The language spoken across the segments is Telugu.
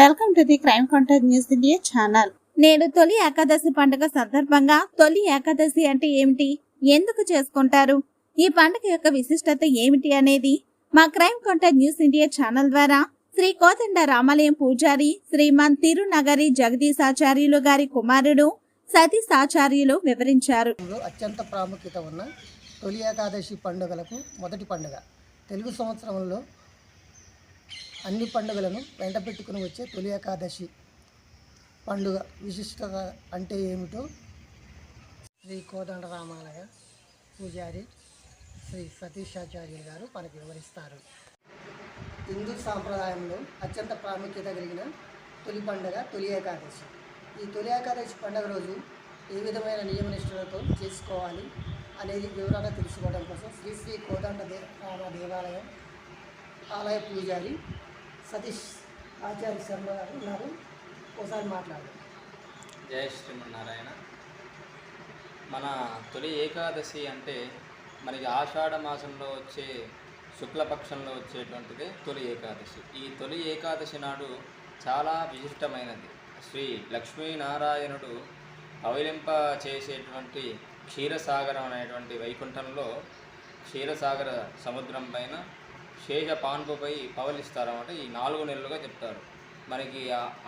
Welcome to the crime contact news India channel. నేడు తొలి ఏకాదశి పండుగ సందర్భంగా తొలి ఏకాదశి అంటే ఏమిటి? ఎందుకు చేసుకుంటారు? ఈ పండుగ యొక్క విశిష్టత ఏమిటి అనేది మా crime contact news India channel ద్వారా శ్రీ కోదండ రామాలయం పూజారి శ్రీమాన్ తిరునగరి జగదీశాచార్యులు గారి కుమారుడు సతీష్ ఆచార్యులు వివరించారు. అత్యంత ప్రాముఖ్యత ఉన్న తొలి ఏకాదశి పండుగలకు మొదటి పండుగ. తెలుగు సంవత్సరంలో అన్ని పండుగలను వెంట పెట్టుకుని వచ్చే తొలి ఏకాదశి పండుగ విశిష్టత అంటే ఏమిటో శ్రీ కోదండ రామాలయ పూజారి శ్రీ సతీషాచార్యులు గారు మనకు వివరిస్తారు. హిందూ సాంప్రదాయంలో అత్యంత ప్రాముఖ్యత కలిగిన తొలి పండుగ తొలి ఏకాదశి. ఈ తొలి ఏకాదశి పండుగ రోజు ఏ విధమైన నియమ నిష్ఠలతో చేసుకోవాలి అనేది వివరాలు తెలుసుకోవడం కోసం శ్రీ శ్రీ కోదండ దే రామ దేవాలయం ఆలయ పూజారి సతీష్ ఆచార్య శర్మ గారు ఉన్నారు. ఒకసారి మాట్లాడారు జయ శ్రీమన్నారాయణ. మన తొలి ఏకాదశి అంటే మనకి ఆషాఢ మాసంలో వచ్చే శుక్లపక్షంలో వచ్చేటువంటిది తొలి ఏకాదశి. ఈ తొలి ఏకాదశి నాడు చాలా విశిష్టమైనది. శ్రీ లక్ష్మీనారాయణుడు అవలింప చేసేటువంటి క్షీరసాగరం అనేటువంటి వైకుంఠంలో క్షీరసాగర సముద్రం పైన శేష పాన్పుపై పవలిస్తారన్నమాట. ఈ నాలుగు నెలలుగా చెప్తారు. మనకి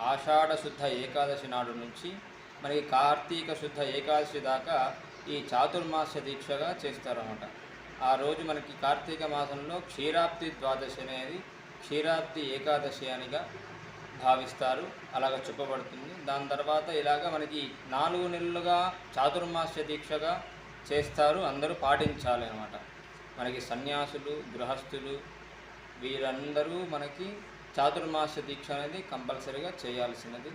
ఆషాఢ శుద్ధ ఏకాదశి నాడు నుంచి మనకి కార్తీక శుద్ధ ఏకాదశి దాకా ఈ చాతుర్మాస దీక్షగా చేస్తారన్నమాట. ఆ రోజు మనకి కార్తీక మాసంలో క్షీరాబ్ది ద్వాదశి అనేది క్షీరాబ్ది ఏకాదశి అనిగా భావిస్తారు. అలాగ చెప్పబడుతుంది. దాని తర్వాత ఇలాగ మనకి నాలుగు నెలలుగా చాతుర్మాస్య దీక్షగా చేస్తారు. అందరూ పాటించాలి అనమాట మనకి సన్యాసులు గృహస్థులు వీరందరూ మనకి చాతుర్మాస దీక్ష అనేది కంపల్సరీగా చేయాల్సినది.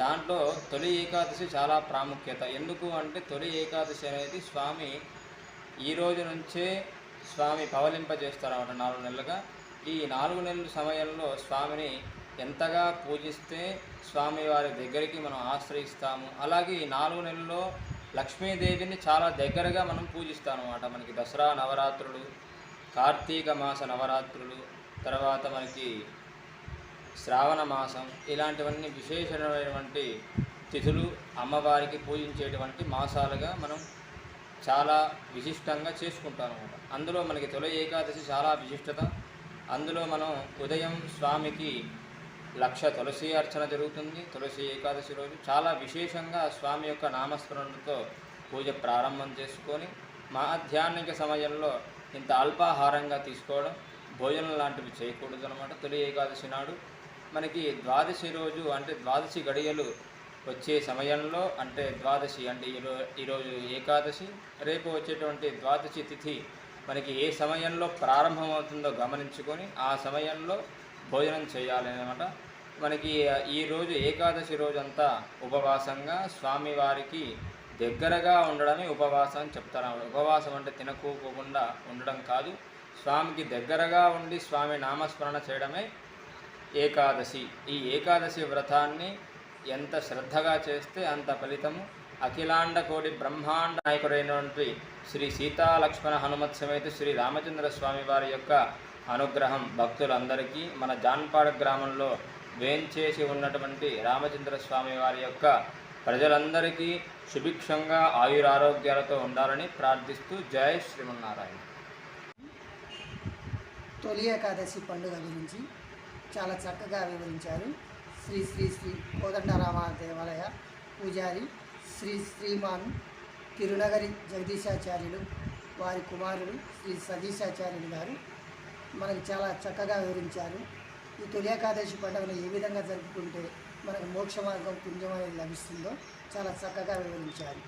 దాంట్లో తొలి ఏకాదశి చాలా ప్రాముఖ్యత. ఎందుకు అంటే తొలి ఏకాదశి అనేది స్వామి ఈ రోజు నుంచే స్వామి పవలింపజేస్తారన్నమాట నాలుగు నెలలుగా. ఈ నాలుగు నెలల సమయంలో స్వామిని ఎంతగా పూజిస్తే స్వామి వారి దగ్గరికి మనం ఆశ్రయిస్తాము. అలాగే ఈ నాలుగు నెలల్లో లక్ష్మీదేవిని చాలా దగ్గరగా మనం పూజిస్తాం అనమాట మనకి దసరా నవరాత్రులు కార్తీక మాస నవరాత్రులు తర్వాత మనకి శ్రావణ మాసం ఇలాంటివన్నీ విశేషమైనటువంటి తిథులు అమ్మవారికి పూజించేటువంటి మాసాలుగా మనం చాలా విశిష్టంగా చేసుకుంటాం అనమాట అందులో మనకి తొలి ఏకాదశి చాలా విశిష్టత. అందులో మనం ఉదయం స్వామికి లక్ష తులసి అర్చన జరుగుతుంది. తులసి ఏకాదశి రోజు చాలా విశేషంగా స్వామి యొక్క నామస్మరణతో పూజ ప్రారంభం చేసుకొని మాధ్యాహ్నిక సమయంలో ఇంత అల్పాహారంగా తీసుకోవడం భోజనం లాంటివి చేయకూడదు అనమాట తొలి ఏకాదశి నాడు మనకి ద్వాదశి రోజు అంటే ద్వాదశి గడియలు వచ్చే సమయంలో అంటే ద్వాదశి అంటే ఈరో ఈరోజు ఏకాదశి రేపు వచ్చేటువంటి ద్వాదశి తిథి మనకి ఏ సమయంలో ప్రారంభమవుతుందో గమనించుకొని ఆ సమయంలో భోజనం చేయాలి అనమాట మనకి ఈరోజు రోజు ఏకాదశి రోజంతా ఉపవాసంగా స్వామివారికి దగ్గరగా ఉండడమే ఉపవాసం అని చెప్తారు. ఉపవాసం అంటే తినకోకుండా ఉండడం కాదు. స్వామికి దగ్గరగా ఉండి స్వామి నామస్మరణ చేయడమే ఏకాదశి. ఈ ఏకాదశి వ్రతాన్ని ఎంత శ్రద్ధగా చేస్తే అంత ఫలితము. అఖిలాండ కోడి బ్రహ్మాండ నాయకుడైనటువంటి శ్రీ సీతా లక్ష్మణ హనుమత్ సమేత శ్రీ రామచంద్ర స్వామి వారి యొక్క అనుగ్రహం భక్తులందరికీ మన జాన్పాడ గ్రామంలో వేంచేసి ఉన్నటువంటి రామచంద్ర స్వామి వారి యొక్క ప్రజలందరికీ సుభిక్షంగా ఆయురారోగ్యాలతో ఉండాలని ప్రార్థిస్తూ జై శ్రీమన్నారాయణ. తొలి ఏకాదశి పండుగ గురించి చాలా చక్కగా వివరించారు. శ్రీ శ్రీ శ్రీ కోదండరామ దేవాలయ పూజారి శ్రీ శ్రీమాన్ తిరునగరి జగదీశాచార్యులు వారి కుమారుడు శ్రీ సతీశాచార్యులు గారు మనకు చాలా చక్కగా వివరించారు. ఈ తొలి ఏకాదశి పండుగను ఏ విధంగా జరుపుకుంటే మనకు మోక్ష మార్గం పుణ్యం అనేది లభిస్తుందో చాలా చక్కగా వివరించారు.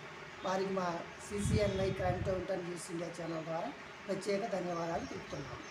వారికి మా CCNI crime counter news India channel ద్వారా ప్రత్యేక ధన్యవాదాలు తెలుపుతున్నాము.